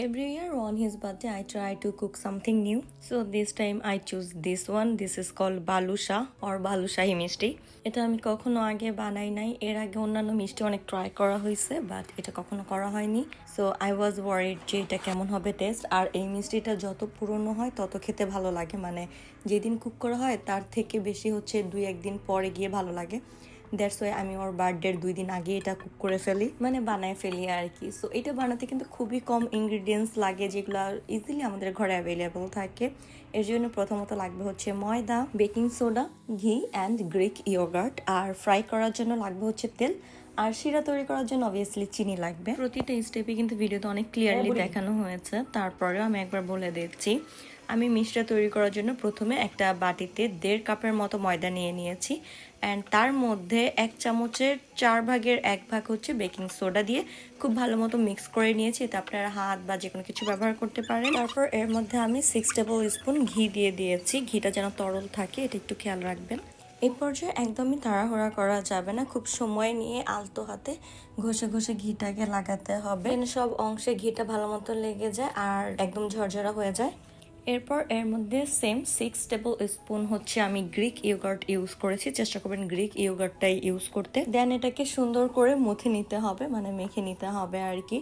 Every year on his birthday, I try to cook something new. So this time I choose this one. This is called balusha or balushahi মিষ্টি এটা আমি কখনো আগে বানাই নাই। এর আগে অন্যান্য মিষ্টি অনেক ট্রাই করা হয়েছে বাট এটা কখনো করা হয়নি। সো আই ওয়াজ ওয়ারিড যে এটা কেমন হবে টেস্ট আর এই মিষ্টিটা যত পুরনো হয় তত খেতে ভালো লাগে। মানে যেদিন কুক করা হয় তার থেকে বেশি হচ্ছে দুই একদিন পরে গিয়ে ভালো লাগে। দ্যাটস ওয়াই আমি ওর বার্থডের দুই দিন আগে এটা কুক করে ফেলি মানে বানায় ফেলি আর কি। সো এটা বানাতে কিন্তু খুবই কম ইনগ্রিডিয়েন্টস লাগে যেগুলো ইজিলি আমাদের ঘরে অ্যাভেলেবল থাকে। এর জন্য প্রথমত লাগবে হচ্ছে ময়দা বেকিং সোডা ঘি অ্যান্ড গ্রিক ইয়োগার্ট আর ফ্রাই করার জন্য লাগবে হচ্ছে তেল। আর শিরা তৈরি করার জন্য অবভিয়াসলি চিনি লাগবে। প্রতিটা স্টেপে কিন্তু ভিডিওতে অনেক ক্লিয়ারলি দেখানো হয়েছে। তারপরেও আমি একবার বলে দিচ্ছি। আমি মিষ্টিটা তৈরি করার জন্য প্রথমে একটা বাটিতে দেড় কাপের মতো ময়দা নিয়ে নিয়েছি। অ্যান্ড তার মধ্যে এক চামচের চার ভাগের এক ভাগ হচ্ছে বেকিং সোডা দিয়ে খুব ভালো মতো মিক্স করে নিয়েছি। এতে আপনারা হাত বা যে কোনো কিছু ব্যবহার করতে পারেন। তারপর এর মধ্যে আমি সিক্স টেবিল স্পুন ঘি দিয়ে দিয়েছি। ঘিটা যেন তরল থাকে, এটা একটু খেয়াল রাখবেন। এই পর্যায়ে একদমই তাড়াহুড়া করা যাবে না। খুব সময় নিয়ে আলতো হাতে ঘষে ঘষে ঘিটাকে লাগাতে হবে। সব অংশে ঘিটা ভালো মতো লেগে যায় আর একদম ঝরঝরা হয়ে যায়। এরপর এর মধ্যে সেম সিক্স টেবিল স্পুন হচ্ছে আমি গ্রিক ইয়োগার্ট ইউজ করেছি। চেষ্টা করবেন গ্রিক ইয়োগার্টটাই ইউজ করতে। দেন এটাকে সুন্দর করে মুথে নিতে হবে মানে মেখে নিতে হবে আর কি।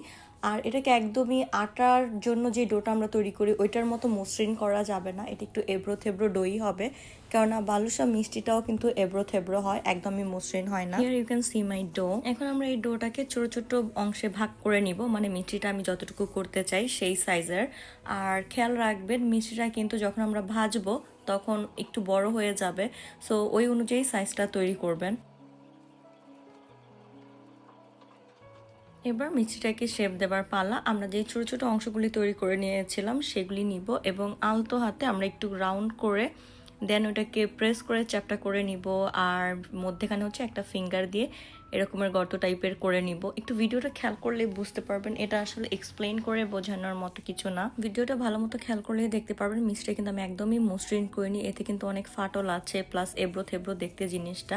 আর এটাকে একদমই আটার জন্য যে ডোটা আমরা তৈরি করি, ওইটার মতো মসৃণ করা যাবে না। এটা একটু এবড়ো থেবড়ো ডোই হবে, কেননা বালুসা মিষ্টিটাও কিন্তু এবড়ো থেবড়ো হয়, একদমই মসৃণ হয় না। You can see my dough এখন আমরা এই ডোটাকে ছোট ছোট অংশে ভাগ করে নিব মানে মিষ্টিটা আমি যতটুকু করতে চাই সেই সাইজের আর খেয়াল রাখবেন, মিষ্টিটা কিন্তু যখন আমরা ভাজবো, তখন একটু বড় হয়ে যাবে। সো ওই অনুযায়ী সাইজটা তৈরি করবেন। এবার মিষ্টিটাকে শেপ দেবার পালা। আমরা যে ছোট ছোট অংশগুলি তৈরি করে নিয়েছিলাম, সেগুলি নিব এবং আলতো হাতে আমরা একটু রাউন্ড করে দেন ওটাকে প্রেস করে চ্যাপটা করে নিব আর মধ্যেখানে হচ্ছে একটা ফিঙ্গার দিয়ে এরকমের গর্ত টাইপের করে নিব। একটু ভিডিওটা খেয়াল করলে বুঝতে পারবেন, এটা আসলে এক্সপ্লেন করে বোঝানোর মতো কিছু না। ভিডিওটা ভালো মতো খেয়াল করলে দেখতে পারবেন মিষ্টি কিন্তু আমি একদমই মসৃণ করিনি, এতে কিন্তু অনেক ফাটল আছে প্লাস এবড়ো থেবড়ো দেখতে জিনিসটা।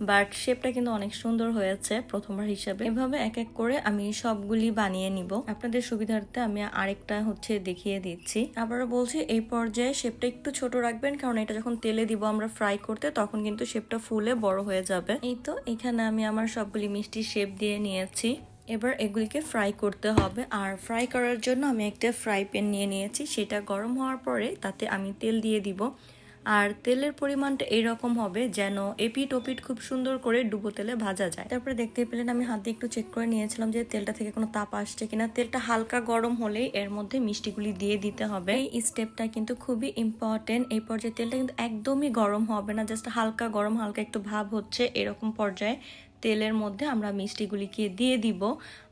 বাট শেপটা কিন্তু অনেক সুন্দর হয়েছে প্রথমবার হিসাবে। এভাবে এক এক করে আমি সবগুলি বানিয়ে নিব। আপনাদের সুবিধার্থে আমি আরেকটা হচ্ছে দেখিয়ে দিচ্ছি। আবারও বলছি, এই পর্যায়ে শেপটা একটু ছোট রাখবেন, কারণ এটা যখন তেলে দিব আমরা ফ্রাই করতে, তখন কিন্তু শেপটা ফুলে বড় হয়ে যাবে। এই তো, এখানে আমি আমার সবগুলি মিষ্টি শেপ দিয়ে নিয়েছি। এবার এগুলিকে ফ্রাই করতে হবে। আর ফ্রাই করার জন্য আমি একটা ফ্রাই প্যান নিয়ে নিয়েছি। সেটা গরম হওয়ার পরে তাতে আমি তেল দিয়ে দিব। আর তেলের পরিমাণটা এইরকম হবে যেন এপিট ওপিট খুব সুন্দর করে ডুবো তেলে ভাজা যায়। তারপরে দেখতে পেলেন, আমি হাতে একটু চেক করে নিয়েছিলাম যে তেলটা থেকে কোনো তাপ আসছে কিনা। তেলটা হালকা গরম হলেই এর মধ্যে মিষ্টিগুলি দিয়ে দিতে হবে। এই স্টেপটা কিন্তু খুবই ইম্পর্টেন্ট এই পর্যায়ে তেলটা কিন্তু একদমই গরম হবে না জাস্ট হালকা গরম, হালকা একটু ভাব হচ্ছে এরকম পর্যায়ে তেলের মধ্যে আমরা মিষ্টিগুলিকে দিয়ে দিব।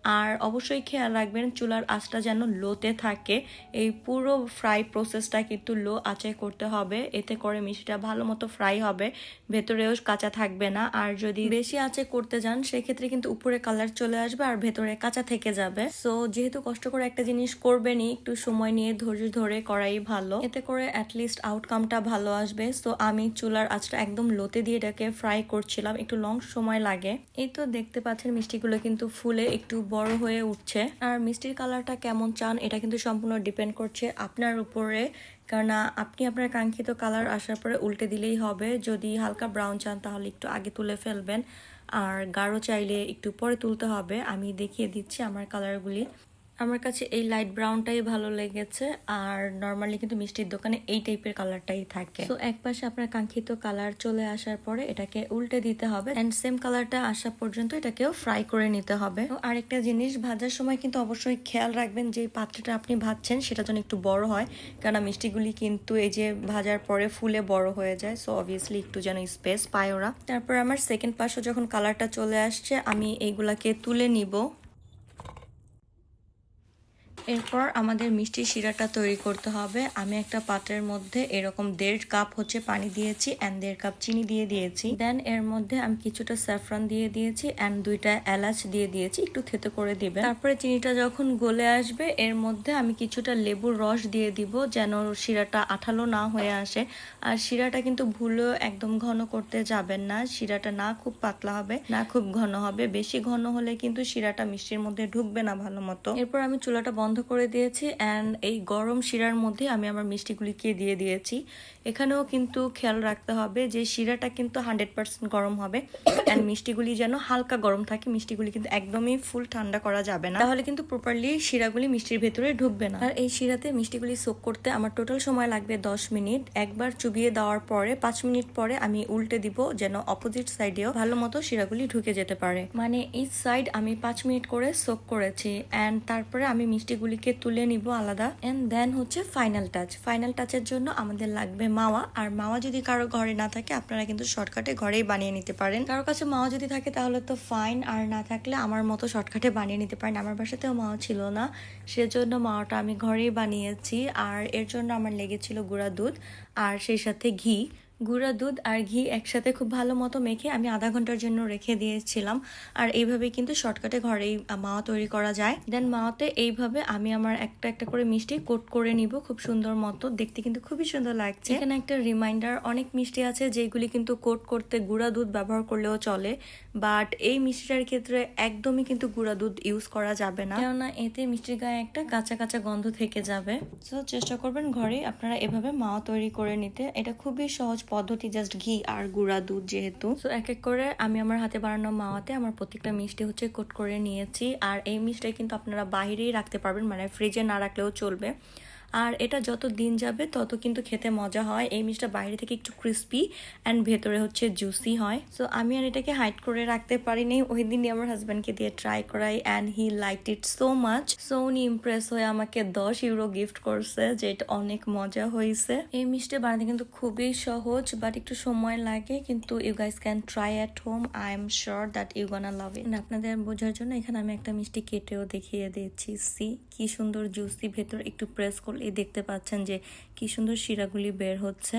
আর অবশ্যই খেয়াল রাখবেন, চুলার আঁচটা যেন লোতে থাকে। এই পুরো ফ্রাই প্রসেসটা কিন্তু লো আঁচে করতে হবে। এতে করে মিষ্টিটা ভালো মতো ফ্রাই হবে। ভেতরেও কাঁচা থাকবে না। আর যদি বেশি আঁচে করতে যান, সেক্ষেত্রে কিন্তু উপরে কালার চলে আসবে আর ভেতরে কাঁচা থেকে যাবে। সো যেহেতু কষ্ট করে একটা জিনিস করবেনই, একটু সময় নিয়ে ধৈর্য ধরে করাই ভালো। এতে করে অ্যাটলিস্ট আউটকামটা ভালো আসবে। সো আমি চুলার আঁচটা একদম লোতে দিয়ে এটাকে ফ্রাই করছিলাম। একটু লং সময় লাগে। এই তো দেখতে পাচ্ছেন মিষ্টিগুলো কিন্তু ফুলে একটু বড় হয়ে উঠছে। আর মিষ্টির কালারটা কেমন চান, এটা কিন্তু সম্পূর্ণ ডিপেন্ড করছে আপনার উপরে। কারণ আপনি আপনার কাঙ্ক্ষিত কালার আসার পরে উল্টে দিলেই হবে। যদি হালকা ব্রাউন চান, তাহলে একটু আগে তুলে ফেলবেন। আর গাঢ় চাইলে একটু পরে তুলতে হবে। আমি দেখিয়ে দিচ্ছি আমার কালারগুলি আমার কাছে এই লাইট ব্রাউনটাই ভালো লেগেছে আর নর্মালি কিন্তু মিষ্টির দোকানে এই টাইপের কালারটাই থাকে। তো এক পাশে আপনার কাঙ্ক্ষিত কালার চলে আসার পরে এটাকে উল্টে দিতে হবে অ্যান্ড সেম কালারটা আসা পর্যন্ত এটাকেও ফ্রাই করে নিতে হবে। তো আরেকটা জিনিস ভাজার সময় কিন্তু অবশ্যই খেয়াল রাখবেন যে পাত্রটা আপনি ভাজছেন সেটা যেন একটু বড় হয় কেননা মিষ্টিগুলি কিন্তু এই যে ভাজার পরে ফুলে বড় হয়ে যায় সো অবভিয়াসলি একটু যেন স্পেস পায় ওরা। তারপর আমার সেকেন্ড পাশও যখন কালারটা চলে আসছে আমি এইগুলাকে তুলে নিব। এরপর আমাদের মিষ্টি শিরাটা তৈরি করতে হবে। আমি একটা পাত্রের মধ্যে এরকম দেড় কাপ হচ্ছে পানি দিয়েছি অ্যান্ড দেড় কাপ চিনি দিয়ে দিয়েছি। দেন এর মধ্যে আমি কিছুটা স্যাফরান দিয়ে দিয়েছি অ্যান্ড দুইটা এলাচ দিয়ে দিয়েছি। একটু থেতে করে দিবে তারপরে চিনিটা যখন গলে আসবে, এর মধ্যে আমি কিছুটা লেবুর রস দিয়ে দিব যেন শিরাটা আঠালো না হয়ে আসে। আর শিরাটা কিন্তু ভুলেও একদম ঘন করতে যাবেন না। শিরাটা না খুব পাতলা হবে, না খুব ঘন হবে। বেশি ঘন হলে কিন্তু শিরাটা মিষ্টির মধ্যে ঢুকবে না ভালো মতো। এরপর আমি চুলাটা বন্ধ বন্ধ করে দিয়েছি অ্যান্ড এই গরম শিরার মধ্যে আমি আমার মিষ্টিগুলিকে দিয়ে দিয়েছি। এখানেও কিন্তু খেয়াল রাখতে হবে যে শিরাটা কিন্তু হান্ড্রেড পার্সেন্ট গরম হবে অ্যান্ড মিষ্টিগুলি যেন হালকা গরম থাকে, মিষ্টিগুলি কিন্তু একদমই ফুল ঠান্ডা করা যাবে না। তাহলে কিন্তু প্রপারলি শিরাগুলি মিষ্টির ভেতরে ঢুকবে না। আর এই শিরাতে মিষ্টিগুলি সোক করতে আমার টোটাল সময় লাগবে দশ মিনিট। একবার চুবিয়ে দেওয়ার পরে পাঁচ মিনিট পরে আমি উল্টে দিব যেন অপোজিট সাইডেও ভালো মতো শিরাগুলি ঢুকে যেতে পারে। মানে এই সাইড আমি পাঁচ মিনিট করে সোক করেছি অ্যান্ড তারপরে আমি মিষ্টিগুলিকে তুলে নিব আলাদা। অ্যান্ড দেন হচ্ছে ফাইনাল টাচ ফাইনাল টাচের জন্য আমাদের লাগবে মাওয়া। আর মাওয়া যদি কারও ঘরে না থাকে, আপনারা কিন্তু শর্টকাটে ঘরেই বানিয়ে নিতে পারেন। কারোর কাছে মাওয়া যদি থাকে, তাহলে তো ফাইন আর না থাকলে আমার মতো শর্টকাটে বানিয়ে নিতে পারেন। আমার বাসাতেও মাওয়া ছিল না। সেজন্য মাওয়াটা আমি ঘরেই বানিয়েছি। আর এর জন্য আমার লেগেছিল গুঁড়া দুধ। আর সেই সাথে ঘি। গুঁড়া দুধ আর ঘি একসাথে খুব ভালো মতো মেখে আমি আধা ঘণ্টার জন্য রেখে দিয়েছিলাম। আর এইভাবে কিন্তু শর্টকাটে ঘরেই মাওয়া তৈরি করা যায়। দেন মাওয়াতে এইভাবে আমি আমার একটা একটা করে মিষ্টি কোট করে নিব। খুব সুন্দর মতো। দেখতে কিন্তু খুবই সুন্দর লাগছে। এখানে একটা রিমাইন্ডার অনেক মিষ্টি আছে, যেগুলি কিন্তু কোট করতে গুঁড়া দুধ ব্যবহার করলেও চলে। বাট এই মিষ্টিটার ক্ষেত্রে একদমই কিন্তু গুঁড়া দুধ ইউজ করা যাবে না। কেননা এতে মিষ্টির গায়ে একটা কাঁচা কাঁচা গন্ধ থেকে যাবে। সো চেষ্টা করবেন ঘরে আপনারা এভাবে মাওয়া তৈরি করে নিতে। এটা খুবই সহজ পদ্ধতি জাস্ট ঘি আর গুঁড়া দুধ যেহেতু। তো এক এক করে আমি আমার হাতে বানানো মাওয়াতে আমার প্রত্যেকটা মিষ্টি হচ্ছে কোট করে নিয়েছি। আর এই মিষ্টি কিন্তু আপনারা বাইরেই রাখতে পারবেন মানে ফ্রিজে না রাখলেও চলবে। আর এটা যত দিন যাবে, তত কিন্তু খেতে মজা হয়। এই মিষ্টিটা বাইরে থেকে একটু ক্রিস্পি অ্যান্ড ভেতরে হচ্ছে জুসি হয়। সো আমি আর এটাকে হাইড করে রাখতে পারিনি। ওই দিনই আমার হাজব্যান্ডকে দিয়ে ট্রাই করাই and he like it so much so উনি ইমপ্রেস হয়ে আমাকে দশ ইউরো গিফট করছে, যে এটা অনেক মজা হয়েছে। এই মিষ্টি বানাতে কিন্তু খুবই সহজ বাট একটু সময় লাগে। কিন্তু you guys can try at home I am sure that you gonna love it আপনাদের বোঝার জন্য এখানে আমি একটা মিষ্টি কেটেও দেখিয়ে দিয়েছি। সি কি সুন্দর জুসি ভেতর একটু প্রেস করলে দেখতে পাচ্ছেন যে কি সুন্দর শিরাগুলি বের হচ্ছে।